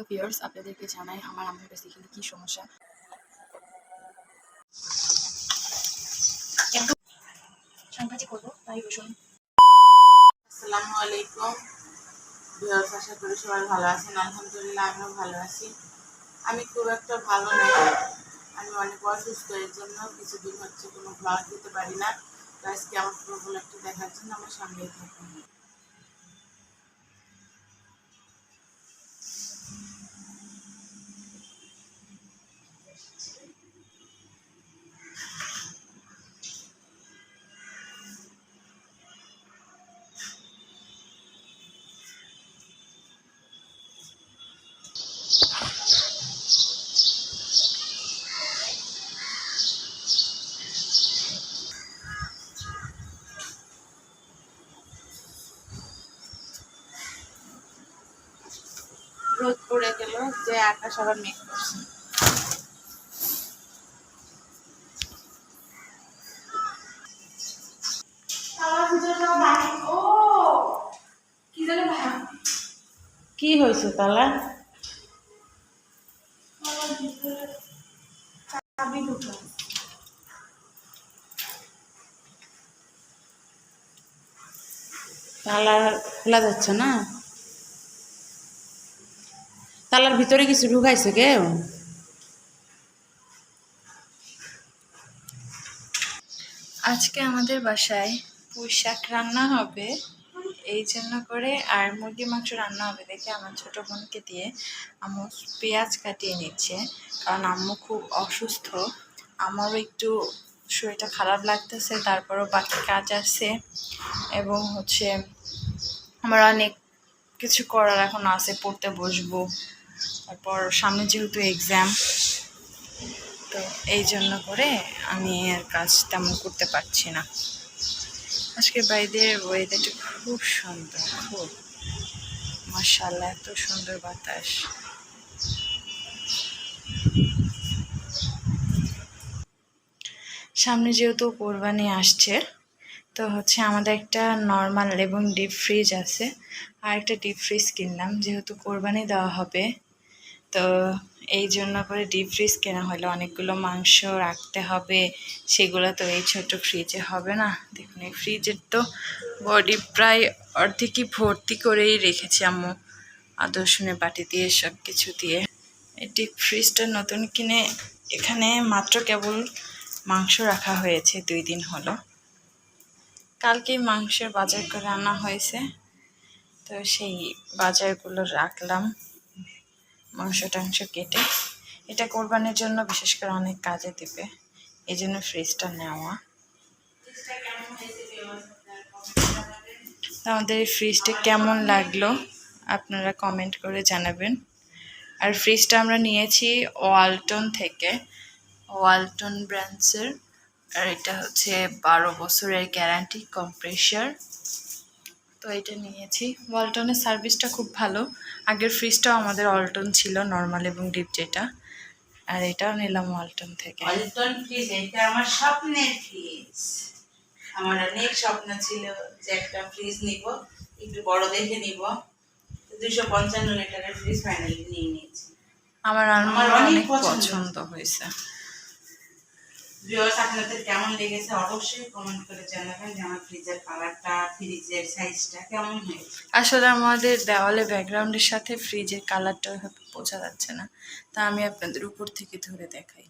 তো ভিউয়ার্স আপনাদেরকে জানাই আমার বেসিক্যালি কী সমস্যা? আসসালামু আলাইকুম। ভিউয়ার্স, আশা করি সবাই ভালো আছেন। আলহামদুলিল্লাহ, আমিও ভালো আছি। আমি খুব একটা ভালো নেই আমি অনেক অসুস্থ এর জন্য কিছুদিন হচ্ছে কোনো ব্লগ দিতে পারি না। আজকে আমার পুরো দেখার জন্য আমার সঙ্গেই থাকুন। আকাশ আবার মেঘ করছে। কি হয়েছে তালা? তালা খোলা যাচ্ছে না? তালার ভিতরে কিছু ঢুকাইছে কেউ আজকে আমাদের বাসায় পুঁই শাক রান্না হবে। এই জন্য করে আর মুরগি মাংস রান্না হবে দেখে আমার ছোট বোনকে দিয়ে আম্মু পেঁয়াজ কাটিয়ে নিচ্ছে। কারণ আম্মু খুব অসুস্থ। আমারও একটু শরীরটা খারাপ লাগতেছে, তারপরও বাকি কাজ আছে এবং হচ্ছে আমার অনেক কিছু করার এখন আছে, পড়তে বসবো। তারপর সামনে যেহেতু এক্সাম তো এই জন্য করে আমি আর কাজ তেমন করতে পারছি না। আজকে বাইরের ওয়েদারটা খুব সুন্দর, খুব। মার্শাল্লাহ এত সুন্দর বাতাস। সামনে যেহেতু কোরবানি আসছে, তো হচ্ছে আমাদের একটা নর্মাল এবং ডিপ ফ্রিজ আছে। আর একটা ডিপ ফ্রিজ কিনলাম, যেহেতু কোরবানি দেওয়া হবে। তো এই জন্য করে ডিপ ফ্রিজ কেনা হলো। অনেকগুলো মাংস রাখতে হবে। সেগুলো তো এই ছোট ফ্রিজে হবে না। দেখুন, এই ফ্রিজের তো বডি প্রায় অর্ধেকই ভর্তি করেই রেখেছি আম্মু। আদর্শনে বাটি দিয়ে সব কিছু দিয়ে। এই ডিপ ফ্রিজটা নতুন কিনে এখানে মাত্র কেবল মাংস রাখা হয়েছে, দুই দিন হলো। কালকেই মাংসের বাজার করে আনা হয়েছে। তো সেই বাজারগুলো রাখলাম। মাংস টাংস কেটে এটা কোরবানির জন্য বিশেষ করে অনেক কাজে দিবে। এই জন্য ফ্রিজটা নেওয়া। আমাদের এই ফ্রিজটা কেমন লাগল আপনারা কমেন্ট করে জানাবেন। আর ফ্রিজটা আমরা নিয়েছি ওয়ালটন থেকে, ওয়ালটন ব্র্যান্ডসের আর এটা হচ্ছে বারো বছরের গ্যারান্টি কম্প্রেসার তো এটা নিয়েছি। ওয়ালটনের সার্ভিসটা খুব ভালো। আগের ফ্রিজটাও আমাদের ওয়ালটন ছিল নর্মাল এবং ডিপ যেটা। আর এটাও নিলাম ওয়ালটন থেকে। অলিটন ফ্রিজ এটা আমার স্বপ্নের ফ্রিজ আমার অনেক স্বপ্ন ছিল যে একটা ফ্রিজ নিব একটু বড় দেখে নিব। দুইশো পঞ্চান্ন লিটারের ফ্রিজ ফাইনালি নিয়ে নিয়েছি। আমার আমার অনেক। পছন্দ হয়েছে। ভিউয়ার্স আপনাদের কেমন লেগেছে? অবশ্যই কমেন্ট করে জানাবেন যে আমার ফ্রিজের কালারটা ফ্রিজের সাইজটা কেমন হয়েছে? আসলে আমাদের দেওয়ালে ব্যাকগ্রাউন্ডের সাথে ফ্রিজের কালারটা ওইভাবে বোঝা যাচ্ছে না। তা আমি আপনাদের উপর থেকে ধরে দেখাই।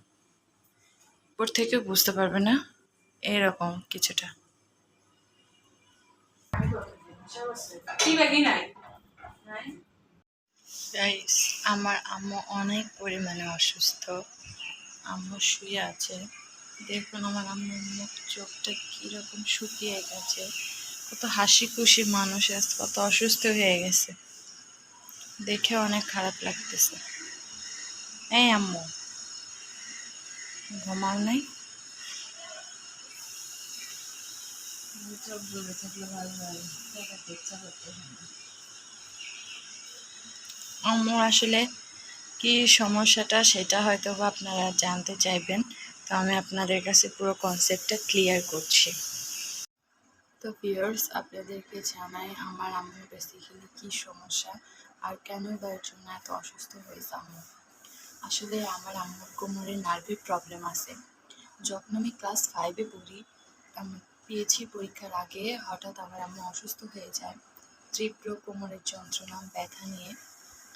উপর থেকে বুঝতে পারবে না? এরকম কিছুটা। আমার আম্মু অনেক পরিমাণে অসুস্থ। আম্মু শুয়ে আছে। দেখুন আমার আম্মুর মুখ চোখটা কীরকম শুকিয়ে গেছে। কত হাসি খুশি মানুষ আছে কত অসুস্থ হয়ে গেছে। দেখে অনেক খারাপ লাগতেছে। এই আম্মু ঘুমাও নাই? চোখ জ্বলে থাকলে ভালো হয় দেখাতে ইচ্ছা আসলে কি সমস্যাটা সেটা হয়তো বা আপনারা জানতে চাইবেন। তো আমি আপনাদের কাছে পুরো কনসেপ্টটা ক্লিয়ার করছি। তো ভিউয়ার্স আপনাদেরকে জানাই, আমার আম্মুর বেসিক্যালি কী সমস্যা? আর কেনই বা এর জন্য এত অসুস্থ হয়েছে আম্মু আসলে আমার আম্মুর কোমরে নার্ভের প্রবলেম আছে। যখন আমি ক্লাস ফাইভে পড়ি পিএইচি পরীক্ষার আগে, হঠাৎ আমার আম্মু অসুস্থ হয়ে যায়। তীব্র কোমরের যন্ত্রণা, ব্যথা নিয়ে।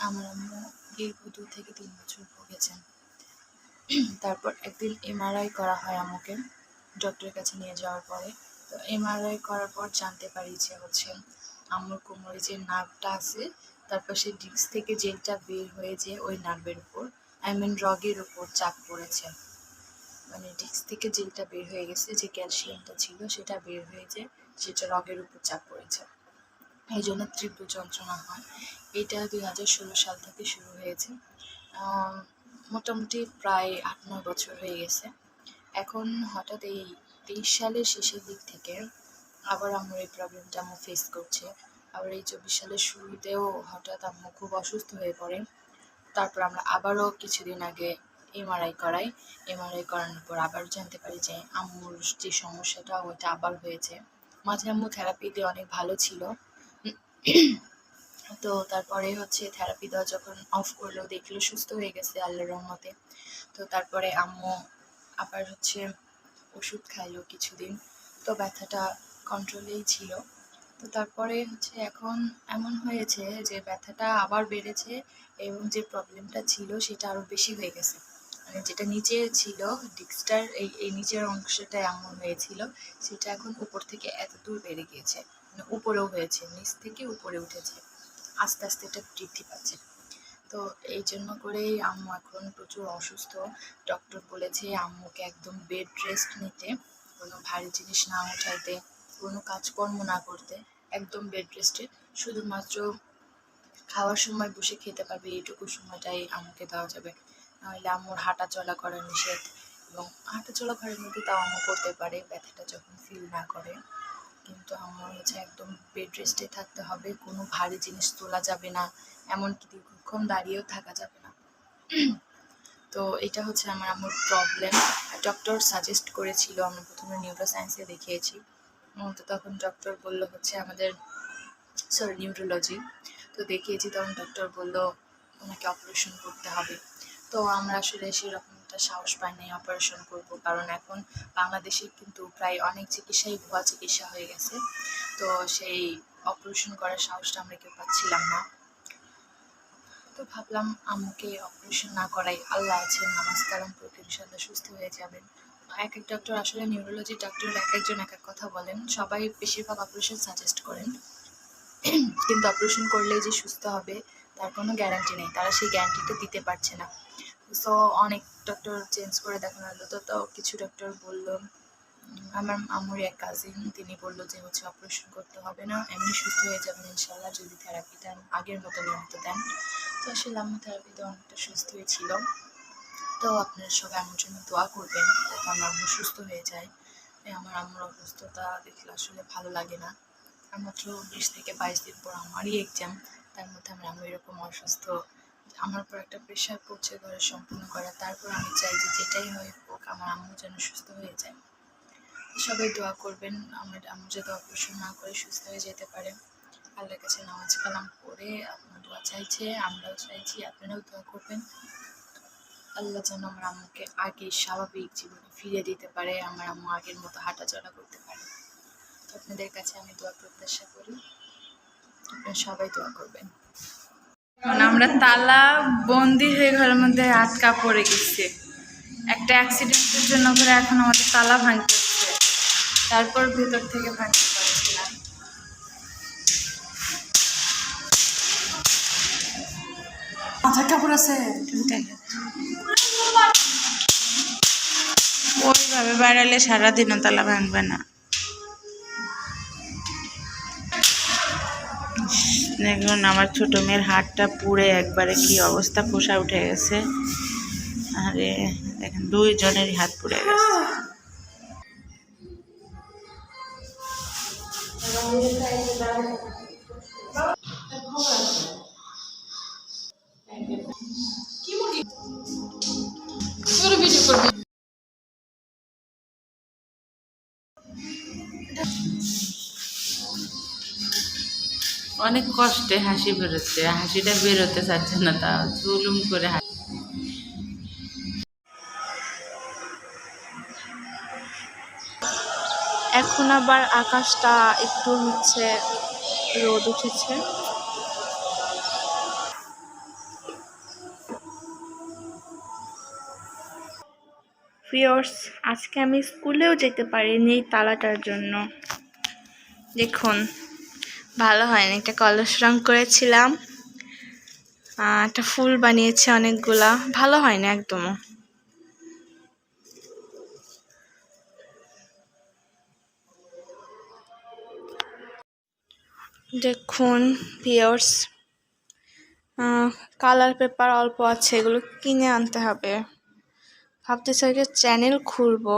আমার আম্মু দীর্ঘ দু থেকে তিন বছর ভুগেছেন। তারপর একদিন এমআরআই করা হয় আমাকে ডক্টরের কাছে নিয়ে যাওয়ার পরে। তো এমআরআই করার পর জানতে পারি যে হচ্ছে আম্মুর কোমরে যে নার্ভটা আছে, তারপর সেই ডিস্ক থেকে জেলটা বের হয়ে যে ওই নার্ভের উপর আই মিন রগের উপর চাপ পড়েছে। মানে ডিস্ক থেকে জেলটা বের হয়ে গেছে, যে ক্যালসিয়ামটা ছিল সেটা বের হয়ে যে সেটা রগের উপর চাপ পড়েছে। এই জন্য তীব্র যন্ত্রণা হয়। এটা দুই হাজার ষোলো সাল থেকে শুরু হয়েছে। মোটামুটি প্রায় আট নয় বছর হয়ে গেছে। এখন হঠাৎ এই তেইশ সালের শেষের দিক থেকে আবার আমার এই প্রবলেমটা আম্মু ফেস করছে। আবার এই চব্বিশ সালের শুরুতেও হঠাৎ আম্মু খুব অসুস্থ হয়ে পড়ে। তারপর আমরা আবারও কিছুদিন আগে এমআরআই করাই। এমআরআই করানোর পর আবার জানতে পারি যে আম্মুর যে সমস্যাটা, ওইটা আবার হয়েছে। মাঝে আম্মু থেরাপি দিয়ে অনেক ভালো ছিল। তো তারপরে হচ্ছে থেরাপি দেওয়া যখন অফ করল, দেখল সুস্থ হয়ে গেছে আল্লাহর রহমতে। তো তারপরে আম্মু আবার হচ্ছে ওষুধ খাইলো কিছুদিন। তো ব্যথাটা কন্ট্রোলেই ছিল। তো তারপরে হচ্ছে এখন এমন হয়েছে যে ব্যথাটা আবার বেড়েছে এবং যে প্রবলেমটা ছিল সেটা আরও বেশি হয়ে গেছে। মানে যেটা নিচে ছিল ডিস্কটার এই এই নিচের অংশটা এমন হয়েছিল, সেটা এখন উপর থেকে এত দূর বেড়ে গিয়েছে। মানে উপরেও হয়েছে, নিচ থেকে উপরে উঠেছে। আস্তে আস্তে এটা বৃদ্ধি পাচ্ছে। তো এই জন্য করেই আম্মু এখন প্রচুর অসুস্থ। ডক্টর বলেছে আম্মুকে একদম বেড রেস্ট নিতে, কোনো ভারী জিনিস না উঠাইতে, কোনো কাজকর্ম না করতে, একদম বেড রেস্টে শুধুমাত্র খাওয়ার সময় বসে খেতে পারবে, এইটুকু সময়টাই আম্মুকে দেওয়া যাবে। নাহলে আম্মুর হাঁটা চলা করা নিষেধ এবং হাঁটা চলা ঘরের মধ্যে তাও আম্মু করতে পারে, ব্যথাটা যখন ফিল না করে। কিন্তু আমার হচ্ছে একদম বেড রেস্টে থাকতে হবে, কোনো ভারী জিনিস তোলা যাবে না, এমনকি দীর্ঘক্ষণ দাঁড়িয়েও থাকা যাবে না। তো এটা হচ্ছে আমার আমার প্রবলেম ডক্টর সাজেস্ট করেছিল, আমরা প্রথমে নিউরো সায়েন্সে দেখিয়েছি। তো তখন ডক্টর বলল হচ্ছে আমাদের সরি নিউরোলজি তো দেখিয়েছি, তখন ডক্টর বলল, ওনাকে অপারেশন করতে হবে। তো আমরা আসলে সেরকম একটা সাহস পাই নাই অপারেশন করব। কারণ এখন বাংলাদেশে কিন্তু প্রায় অনেক চিকিৎসাই ভুয়া চিকিৎসা হয়ে গেছে। তো সেই অপারেশন করার সাহসটা আমরা কেউ পাচ্ছিলাম না। তো ভাবলাম আম্মুকে অপারেশন না করাই। আল্লাহ আছেন, নামাজ কালাম পড়তে ইনশাল্লাহ সুস্থ হয়ে যাবেন। এক এক ডক্টর আসলে নিউরোলজি ডক্টর এক একজন এক এক কথা বলেন। সবাই বেশিরভাগ অপারেশন সাজেস্ট করেন। কিন্তু অপারেশন করলে যে সুস্থ হবে, তার কোনো গ্যারান্টি নেই। তারা সেই গ্যারান্টিটা দিতে পারছে না। সো অনেক ডক্টর চেঞ্জ করে দেখানো হলো। তো তো কিছু ডক্টর বলল আমার আম্মুর এক কাজিন তিনি বলল যে, হচ্ছে অপারেশন করতে হবে না, এমনি সুস্থ হয়ে যাবেন ইনশাল্লাহ যদি থেরাপি দেন, আগের মতো নিয়মিত দেন। তো আসলে আম্মু থেরাপিতে অনেকটা সুস্থ হয়েছিল। তো আপনারা সবাই আমার জন্য দোয়া করবেন, যাতে আমার আম্মু সুস্থ হয়ে যায়। আমার আম্মুর অসুস্থতা দেখলে আসলে ভালো লাগে না। আর মাত্র বিশ থেকে বাইশ দিন পর আমারই এক্সাম তার মধ্যে আমার আম্মু এরকম অসুস্থ আমার উপর একটা প্রেশার পড়ছে ঘরে সম্পূর্ণ করা। তারপর আমি চাই যে যেটাই হয় হোক, আমার আম্মু যেন সুস্থ হয়ে যায়। সবাই দোয়া করবেন, আমার আম্মু যাতে অপারেশন না করে সুস্থ হয়ে যেতে পারে। আল্লাহর কাছে নামাজ কালাম পড়ে আপনার দোয়া চাইছে, আমরাও চাইছি, আপনারাও দোয়া করবেন। আল্লাহ যেন আমার আম্মুকে আগে স্বাভাবিক জীবনে ফিরিয়ে দিতে পারে, আমার আম্মু আগের মতো হাঁটাচলা করতে পারে। তো আপনাদের কাছে আমি দোয়া প্রত্যাশা করি। আপনারা সবাই দোয়া করবেন। আমরা তালা বন্দি হয়ে ঘরের মধ্যে আটকা পড়ে গেছি। একটা অ্যাক্সিডেন্টের জন্য করে এখন আমাদের তালা ভাঙতে হচ্ছে। তারপর ভেতর থেকে ভাঙতে পারছি না। মাথার কাপড় আছে? ওইভাবে বাড়ালে সারাদিনও তালা ভাঙবে না। দেখুন, আমার ছোটো মেয়ের হাতটা পুড়ে একবারে কি অবস্থা, খোসা উঠে গেছে। আরে, দেখেন, দুইজনেরই হাত পুড়ে গেছে। কি করবি? অনেক কষ্টে হাসি বেরোচ্ছে হাসিটা বেরোতে চাচ্ছে না তা জুলুম করে এখন আবার আকাশটা একটু হচ্ছে রোদ উঠেছে। ফিওর্স আজকে আমি স্কুলেও যেতে পারিনি তালাটার জন্য। দেখুন। ভালো হয়নি, একটা কলস রং করেছিলাম। একটা ফুল বানিয়েছে অনেকগুলা, ভালো হয়নি একদমও। দেখুন পিয়ার্স কালার পেপার অল্প আছে, এগুলো কিনে আনতে হবে। ভাবতেছি একটা চ্যানেল খুলবো,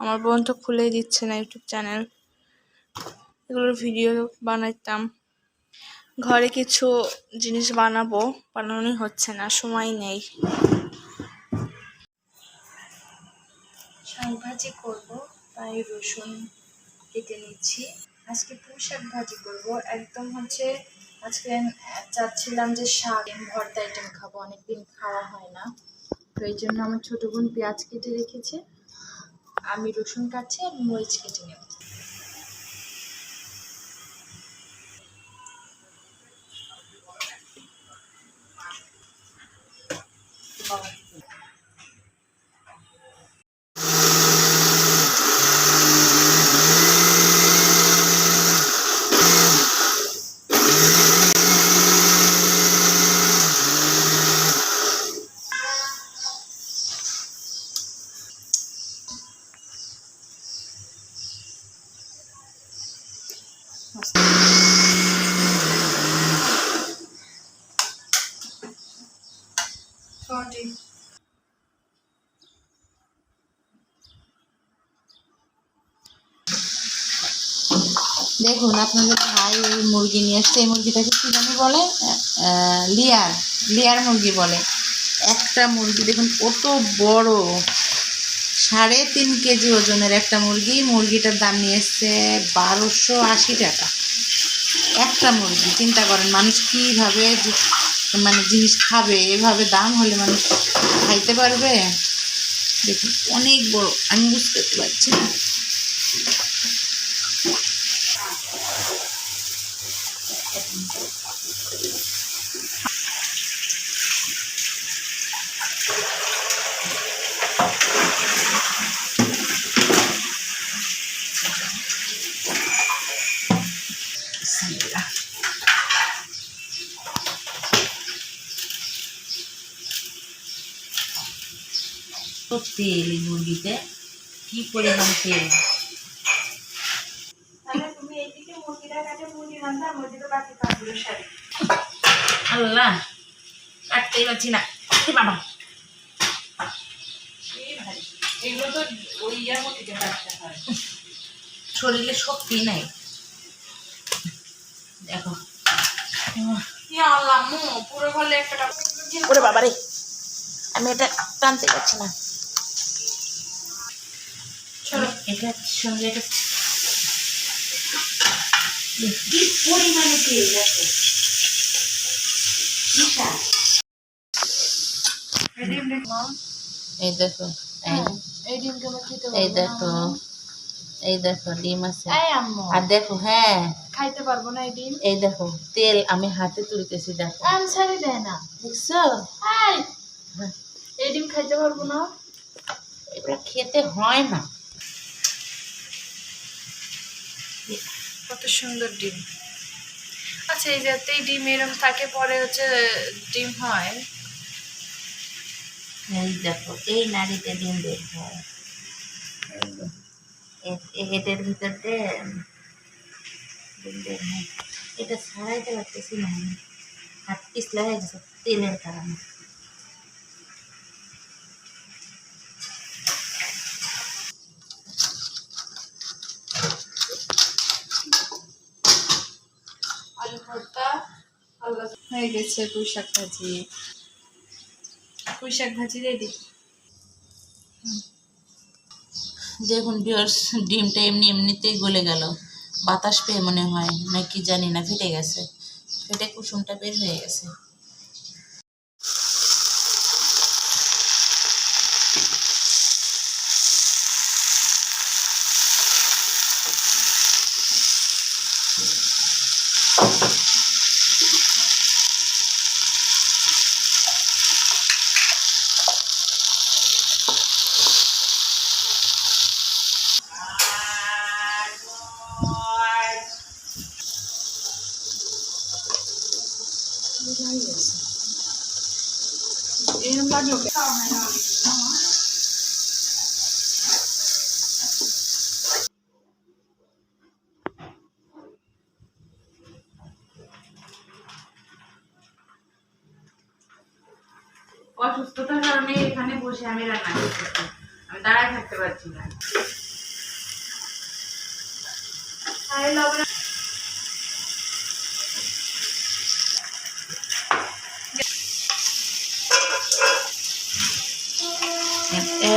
আমার বোন তো খুলেই দিচ্ছে না ইউটিউব চ্যানেল এগুলোর ভিডিও বানাইতাম। ঘরে কিছু জিনিস বানাবো, বানানোই হচ্ছে না, সময় নেই। শাক ভাজি করব, তাই রসুন কেটে নিচ্ছি। আজকে পুঁই শাক ভাজি করব। একদম হচ্ছে আজকে চাচ্ছিলাম যে শাক ভর্তা আইটেম খাব, অনেকদিন খাওয়া হয় না। তো এই জন্য আমার ছোট বোন পেঁয়াজ কেটে রেখেছে। আমি রসুন কাটছি আর মরিচ কেটে নেব। সরি দেখুন, আপনাদের ভাই এই মুরগি নিয়ে আসছে এই মুরগিটাকে কি জানি বলে লিয়ার। লিয়ার মুরগি বলে। একটা মুরগি, দেখুন, কত বড়। সাড়ে তিন কেজি ওজনের একটা মুরগি। মুরগিটার দাম নিয়ে এসছে বারোশো আশি টাকা। একটা মুরগি, চিন্তা করেন মানুষ কীভাবে মানে জিনিস খাবে, এভাবে দাম হলে মানুষ খাইতে পারবে? দেখুন, অনেক বড়, আমি বুঝতে পারছি না। তেল এই মুরগিতে কি পরিমাণ তেল? আল্লাহ কাটতেই পারছি না। বাবা। শরীরে শক্তি নাই। দেখো। আল্লাহ পুরো বলে একটা ওরে বাবা রে আমি এটা টানতে পারছি না। এটার সঙ্গে এটা কি পরিমাণে তেল দেখো এই দেখো এই। দেখো এই দেখো ডিম আছে। আর দেখো হ্যাঁ। খাইতে পারব না এই ডিম। এই দেখো তেল আমি হাতে তুলতেছি দেখো। ছাড়ি দেয় না। দেখছ? এই। এই ডিম খাইতে পারব না। এগুলো খেতে হয় না। কত সুন্দর ডিম। আচ্ছা এই যাতেই ডিম এরম থাকে পরে হচ্ছে ডিম হয়। এই দেখো এই নারীতে ডিম বের হয়। এই যে, এ- এ- ভিতরতে ডিম বের হয়। এটা ছাড়াইতে পারতেছি না হাত পিছলা হয়ে গেছে তেলের কারণে। হয়ে গেছে পুঁই শাক ভাজি। পুঁই শাক ভাজি রেডি দেখুন বিয়ার্স ডিমটা এমনি এমনিতেই গলে গেল। বাতাস পেয়ে মনে হয় না কি জানি না, ফেটে গেছে। ফেটে কুসুমটা বের হয়ে গেছে এরকম লাগল অসুস্থতার কারণে এখানে বসে আমি রান্না করতেছি আমি দাঁড়ায় থাকতে পারছি না।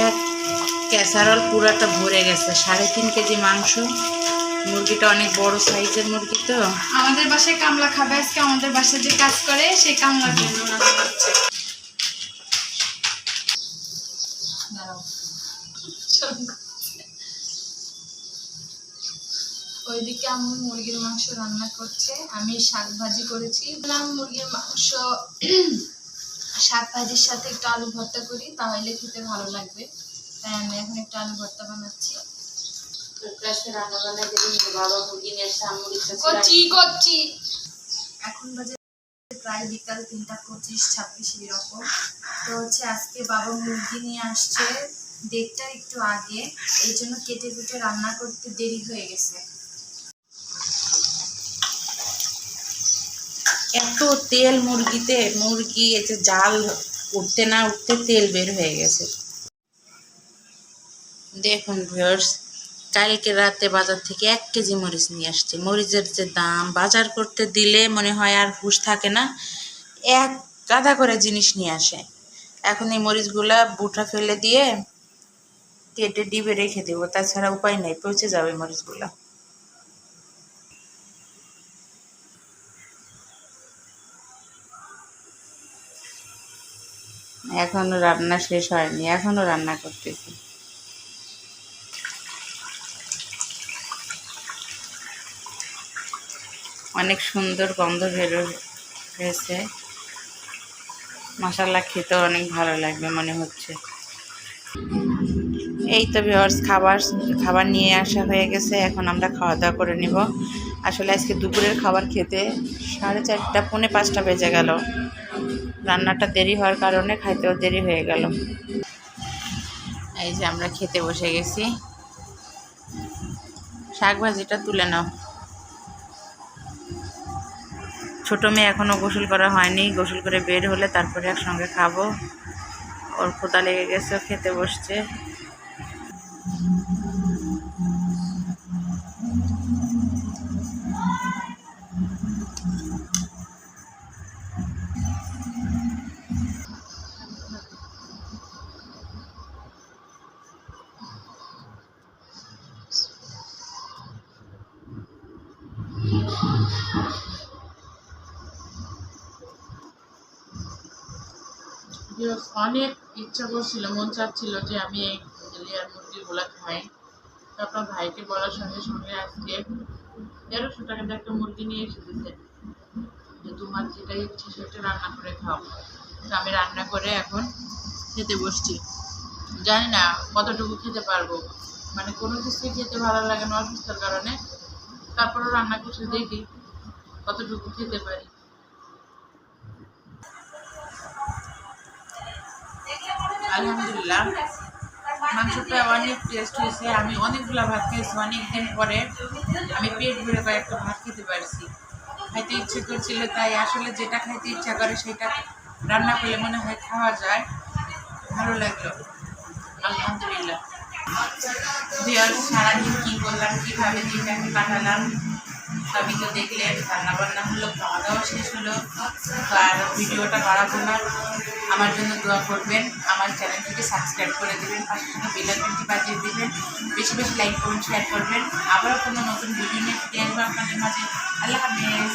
এক ক্যাসারল পুরাটা ভরে গেছে। সাড়ে তিন কেজি মাংস। মুরগিটা অনেক বড় সাইজের মুরগি তো। আমাদের বাসায় কামলা খাবে আজকে। আমাদের বাসায় যে কাজ করে সেই কামলার জন্য রান্না করছে ওইদিকে আমি মুরগির মাংস রান্না করছে। আমি শাক ভাজি করেছি। বললাম মুরগির মাংস শাক ভাজির সাথে একটু আলু ভর্তা করি তাহলে খেতে ভালো লাগবে। তাই আমি এখন একটু আলু ভর্তা বানাচ্ছি। এখন বাজে প্রায় বিকাল তিনটা পঁচিশ ছাব্বিশ এরকম তো হচ্ছে আজকে বাবা মুরগি নিয়ে আসছে ডেটটা একটু আগে। এই জন্য কেটে কুটে রান্না করতে দেরি হয়ে গেছে। এত তেল মুরগিতে, মুরগি যে জাল উঠতে না উঠতে তেল বের হয়ে গেছে। দেখুন ভিউয়ার্স কালকে রাতে বাজার থেকে এক কেজি মরিচ নিয়ে আসছে। মরিচের যে দাম, বাজার করতে দিলে মনে হয় আর হুশ থাকে না, এক গাদা করে জিনিস নিয়ে আসে। এখন এই মরিচগুলা বুটা ফেলে দিয়ে কেটে ডিবে রেখে দেবো, তাছাড়া উপায় নেই, পচে যাবে মরিচগুলা। এখনও রান্না শেষ হয়নি, এখনও রান্না করতেছি। অনেক সুন্দর গন্ধ বেরো হয়েছে। মশালা খেতে অনেক ভালো লাগবে মনে হচ্ছে। এই তো ভিওর্স খাবার খাবার নিয়ে আসা হয়ে গেছে, এখন আমরা খাওয়া দাওয়া করে নিব। আসলে আজকে দুপুরের খাবার খেতে সাড়ে চারটা, পৌনে পাঁচটা বেজে গেল। রান্নাটা দেরি হওয়ার কারণে খাইতেও দেরি হয়ে গেল। এই যে আমরা খেতে বসে গেছি। শাক ভাজিটা তুলে নাও। ছোটো মেয়ে এখনও গোসল করা হয়নি। গোসল করে বের হলে তারপরে একসঙ্গে খাব। ওর খোঁতা লেগে গেছে খেতে বসছে। অনেক ইচ্ছা করছিল, মন চাচ্ছিল যে আমি এই লেয়ার মুরগিগুলো খাই। তারপর ভাইকে বলার সঙ্গে সঙ্গে আজকে তেরোশো টাকাতে একটা মুরগি নিয়ে এসে দিতে যে তোমার যেটা ইচ্ছে সেটা রান্না করে খাও। তো আমি রান্না করে এখন খেতে বসছি। জানি না কতটুকু খেতে পারব। মানে কোনো কিছুই খেতে ভালো লাগে না অসুস্থতার কারণে। তারপরও রান্না করতে দেখি কতটুকু খেতে পারি। আলহামদুলিল্লাহ। মাংসটা অনেক টেস্ট হয়েছে। আমি অনেকগুলো ভাত খেয়েছি। অনেকদিন পরে আমি পেট ভরে কয়েকটা ভাত খেতে পারছি। খাইতে ইচ্ছে করছিল, তাই আসলে যেটা খাইতে ইচ্ছা করে সেটা রান্না করলে মনে হয় খাওয়া যায়। ভালো লাগল। আলহামদুলিল্লাহ। বিয়ার সারাদিন কী করলাম, কীভাবে দিনটাকে কাটালাম সবই তো দেখলেন রান্না বান্না হলো খাওয়া দাওয়া শেষ হলো। আর ভিডিওটা বাড়াবো না। আমার জন্য দোয়া করবেন। আমার চ্যানেলটিকে সাবস্ক্রাইব করে দেবেন, পাশে সঙ্গে বেলাইকনটি বাজিয়ে দেবেন। বেশি বেশি লাইক করুন শেয়ার করবেন। আবারও কোনো নতুন ভিডিও নিয়ে ফিরে আসব আপনাদের মাঝে। আল্লাহ হাফেজ।